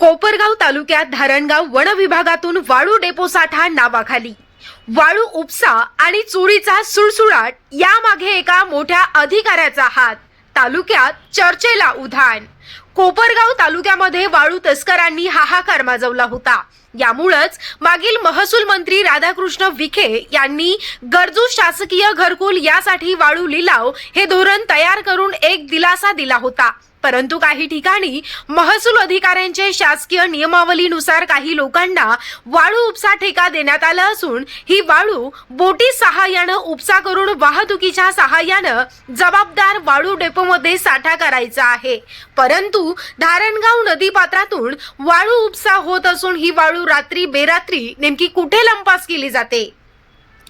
कोपरगाव तालुक्यात धारणगाव वन विभागातून वाळू डेपो साठा नावाखाली. वाळू उपसा आणि चोरीचा सुळसुळाट यामागे एका मोठ्या अधिकाऱ्याचा हात. तालुक्यात चर्चेला उधाण. कोपरगाव तालुक्यामध्ये वाळू तस्करांनी हाहाकार माजवला होता. यामुळंच मागील महसूल मंत्री राधाकृष्ण विखे यांनी गरजू शासकीय घरकुल यासाठी वाळू लिलाव हे धोरण तयार करून एक दिलासा दिला होता. परंतु काही ठिकाणी महसूल अधिकाऱ्यांचे शासकीय नियमावलीनुसार काही लोकांना वाळू उपसा ठेका देण्यात आला असून ही वाळू बोटी सहाय्यानं उपसा करून वाहतुकीच्या सहाय्यानं जबाबदार वाळू डेपोमध्ये साठा करायचा आहे. परंतु धारणगाव नदीपात्रातून वाळू उपसा होत असून ही वाळू रात्री बेरात्री नेमकी कुठे लंपास केली जाते?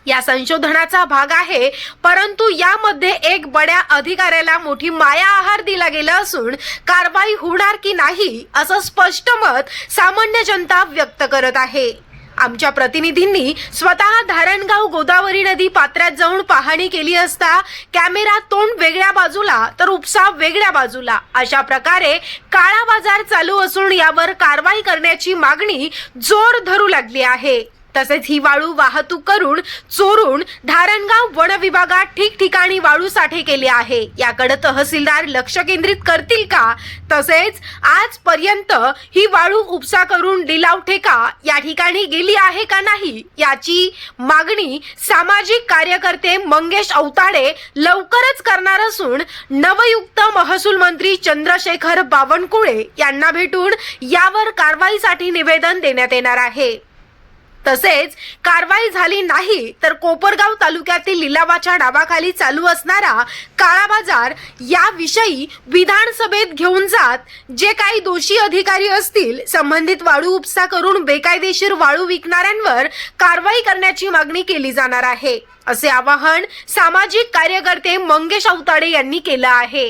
या संशोधनाचा भाग आहे. परंतु यामध्ये एक बड्या अधिकाऱ्याला मोठी माया आहार दिला गेला असून कारवाई होणार की नाही असं स्पष्ट मत सामान्य जनता व्यक्त करत आहे. आमच्या प्रतिनिधींनी स्वतः धारणगाव गोदावरी नदी पात्रात जाऊन पाहणी केली असता कॅमेरा तोंड वेगळ्या बाजूला तर उपसा वेगळ्या बाजूला. अशा प्रकारे काळा बाजार चालू असून यावर कारवाई करण्याची मागणी जोर धरू लागली आहे. तसेच ही वाळू वाहतूक करून चोरून धारणगाव वन विभागात ठिकठिकाणी वाळू साठे केले आहे. याकडे तहसीलदार लक्ष केंद्रित करतील का? तसेच आजपर्यंत ही वाळू उपसा करून लिलाव ठेका या ठिकाणी गेली आहे का नाही? याची मागणी सामाजिक कार्यकर्ते मंगेश अवताडे लवकरच करणार असून नवयुक्त महसूल मंत्री चंद्रशेखर बावनकुळे यांना भेटून यावर कारवाईसाठी निवेदन देण्यात येणार आहे. तसेच कारवाई झाली नाही तर कोपरगाव तालुक्यातील लिलावाच्या डावाखाली चालू असणारा काळा बाजार याविषयी विधानसभेत घेऊन जात जे काही दोषी अधिकारी असतील संबंधित वाळू उपसा करून बेकायदेशीर वाळू विकणाऱ्यांवर कारवाई करण्याची मागणी केली जाणार आहे असे आवाहन सामाजिक कार्यकर्ते मंगेश अवताडे यांनी केलं आहे.